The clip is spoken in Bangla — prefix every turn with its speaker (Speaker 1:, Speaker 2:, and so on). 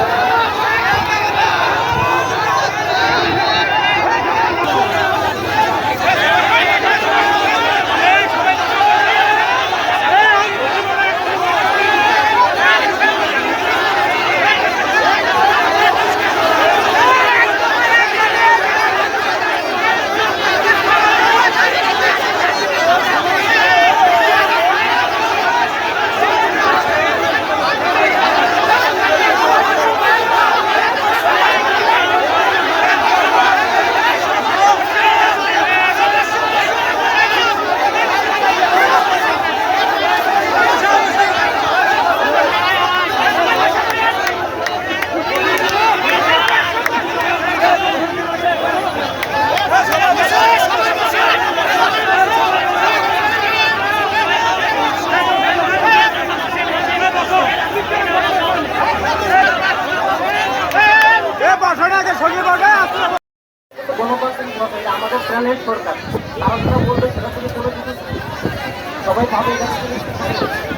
Speaker 1: Amen. আমাদের প্রাণের সরকার তারা বলবে সেটা সবাই ভাবে